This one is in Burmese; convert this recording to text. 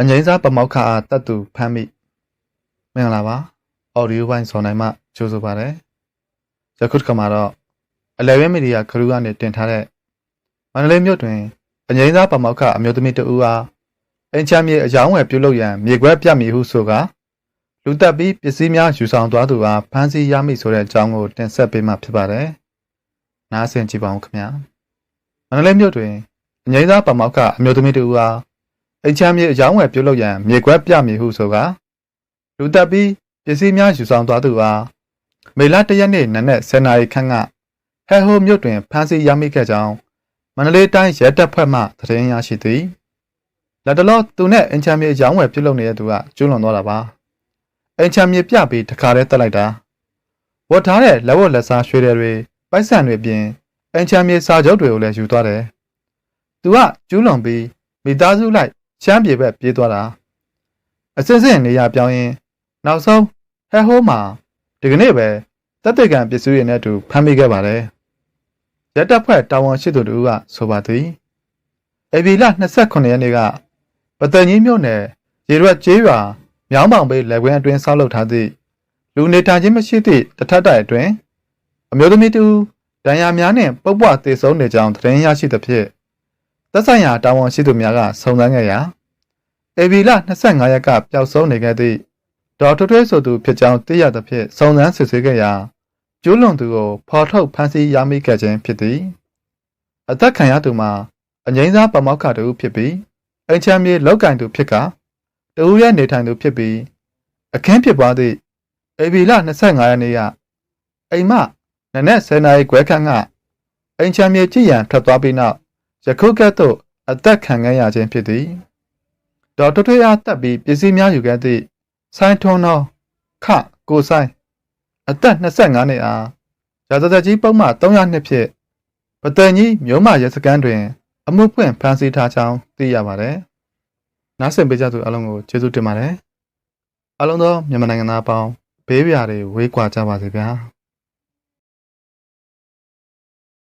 အငိမ့်စားပမောက္ခအားတတ်သူဖမ်းမိမင်္ဂလာပါအော်ဒီယိုပိုင်းစောနိုင်မှကြိုးဆိုပါရစေယခုတစ်ခါမှာတော့အလဲဝဲမီဒီယာခရူးကနေတင်ထားတဲ့မန္တလေးမြို့တွင်အငိမ့်စားပမောက္ခအမျိုးသမီးတဦးအားအင်ချမ်းမြေအယောင်းဝယ်ပြုလုပ်ရန်မြေခွဲပြတ်မိဟုဆိုကာလူတက်ပြီးပစ္စည်းများယူဆောင်သွားသူအားဖမ်းဆီးရမိဆိုတဲ့အကြောင်းကိုတင်ဆက်ပေးမှာဖြစ်ပါတယ်နားဆင်ကြည့်ပါဦးခင်ဗျာမန္တလေးမြို့တွင်အငိမ့်စားပမောက္ခအမျိုးသမီးတဦးအား အိမ်ချမ်းမြေအယောင်းဝယ်ပြုတ်လုပ်ရန်မြေခွဲပြမြေဟုဆိုကလူတက်ပြီးပစ္စည်းများယူဆောင်သွားသူအားမေလ၁ရက်နေ့နနက်10:00နာရီခန့်ကဟဲဟိုမြို့တွင်ဖမ်းဆီးရမိခဲ့ကြောင်းမန္တလေးတိုင်းရဲတပ်ဖွဲ့မှသတင်းရရှိသည်လက်တလောသူနဲ့အင်ချမ်းမြေအယောင်းဝယ်ပြုတ်လုပ်နေတဲ့သူကကျွလွန်သွားတာပါအင်ချမ်းမြေပြပြီးတခါတည်းတက်လိုက်တာဝတ်ထားတဲ့လက်ဝတ်လက်စားရွှေတွေပိုက်ဆံတွေပြင်အင်ချမ်းမြေစာချုပ်တွေကိုလည်းယူသွားတယ်သူကကျူးလွန်ပြီးမိသားစုလိုက် ရှမ်းပြည်ဘက်ပြေးသွားတာအစစ်စစ်နေရပြောင်းရင်နောက်ဆုံးဟဲဟိုးမှာဒီကနေ့ပဲတပ်တေကံပစ္စည်းတွေနဲ့အတူဖမ်းမိခဲ့ပါတယ်ရက်တပ်ဖွဲ့တာဝန်ရှိသူတို့ကဆိုပါသည်အေဗီလာ29ရက်နေ့ကပတန်ကြီးမြို့နယ်ရေရွက်ကျေးရွာမြောင်းပောင်ပေးလက်ကွင်းအတွင်းဆောက်လုပ်ထားသည့်လူနေထိုင်ခြင်းမရှိသည့်တထက်တိုင်အတွင်းအမျိုးသမီးတူဒဏ်ရာများနှင့်ပုပ်ပွားသေဆုံးနေကြောင်းသတင်းရရှိသဖြင့် သက်ဆိုင်ရာတာဝန်ရှိသူများကစုံစမ်းခဲ့ရာအေဗီလာ25ရက်ကပျောက်ဆုံးနေခဲ့သည့်ဒေါ်ထွထွေးဆိုသူဖြစ်ကြောင်းသိရသဖြင့်စုံစမ်းစစ်ဆေးခဲ့ရာကျူးလွန်သူကိုဖော်ထုတ်ဖမ်းဆီးရမိခဲ့ခြင်းဖြစ်သည်အသက်ခံရသူမှာအငိမ့်စားပမောက္ခတူဖြစ်ပြီးအင်ချမ်းမြေလောက်ကင်သူဖြစ်ကတူရဲ့နေထိုင်သူဖြစ်ပြီးအခင်းဖြစ်ပွားသည့်အေဗီလာ25ရက်နေ့ကအိမ်မနနက်10:00နာရီခွဲခန့်ကအင်ချမ်းမြေကြည်ရန်ထွက်သွားပြီးနောက် ယခုကဲ့သို့အသက်ခံခဲ့ရခြင်းဖြစ်သည်ဒေါ်ထွထွေအားတက်ပြီးပစ္စည်းများယူခဲ့သည့်ဆိုင်းထွန်းသောခကိုဆိုင်အသက်25နှစ်အားရာဇသက်ကြီးပုံမှန်302ဖြင့်ပတန်ကြီးမြို့မရဲစခန်းတွင် အမှုဖွင့်ဖမ်းဆီးထားကြောင်းသိရပါတယ်။နားဆင်ပေးကြသူအလုံးကိုကျေးဇူးတင်ပါတယ်။အလုံးသောမြန်မာနိုင်ငံသားအပေါင်းဘေးပြာတွေဝေးကွာကြပါစေဗျာ။